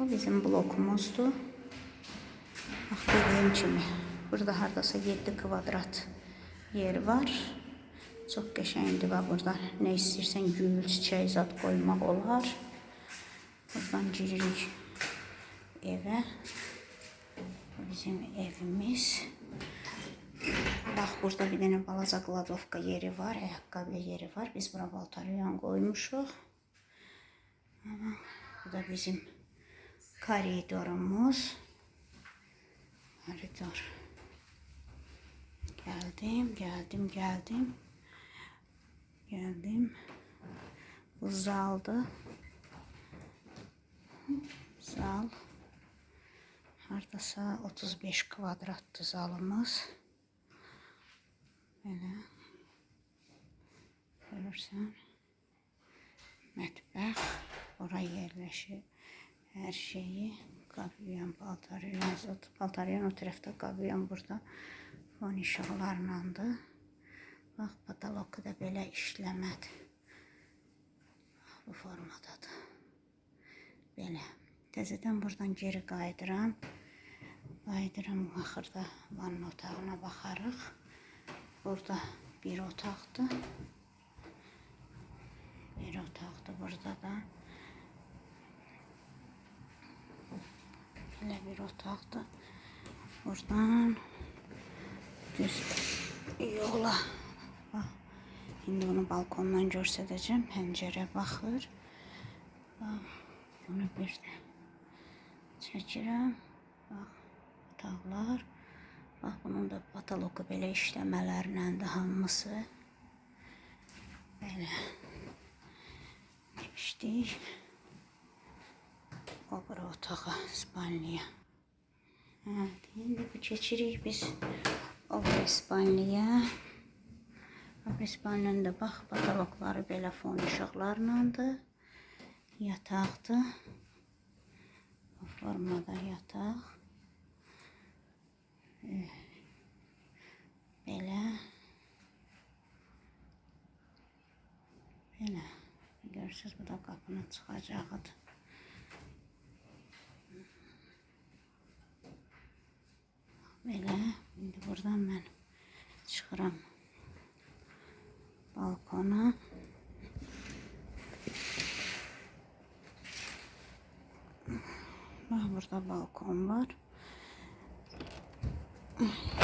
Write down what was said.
Bu bizim blokumuzdu. Bak dediğim kimi. Burada hardasa 7 kvadrat yer var. Çox qəşəngdir və burada nə istəyirsən gül, çiçək zat qoymaq olar. Buradan giririk evə. Bizim evimiz. Bax burada bir dənə balaca kladovka yeri var, ayaqqabı yeri var. Biz bura baltaryan qoymuşuq. Bu da bizim koridorumuz. Koridor. Geldim, geldim, geldim. Geldim. Bu zaldı. Zal. Hardasa 35 kvadratlı zalımız. Böyle. Görürsen. Mətbəx. Oraya yerləşir. Hər şeyi. Qabiyan, paltaryan, zat. Paltaryan o tərəfdə, qabiyan burada. Fon işıqlarlandı. Bax, pataloku da belə işləmədi. Bax, bu formadadır. Belə. Təzədən buradan geri qayıdıram. Qayıdıram axırda vanna otağına baxarıq. Burada bir otaqdır. Bir otaqdır burada da. Belə bir otaqdır. Buradan düz yola. Bax, indi bunu balkondan göstərəcəm. Pəncərə baxır. Bax, bunu bir də çəkirəm. Bax, otaqlar. Bax, bunun da patoloku belə işləmələrlə hamısı. Belə geçtik. O bura otağa, spalniyə. Evet, indi bu keçirik biz o bura spalniyə. O bura spalniyanın da bax, patologları belə fon işıqlarlandır. Yataqdır. Bu formada yataq. Eh, Belə. Belə. Görürsünüz bu da qapının çıxacağıdır. Belə, indi buradan mən çıxıram balkona. Bax, burada balkon var.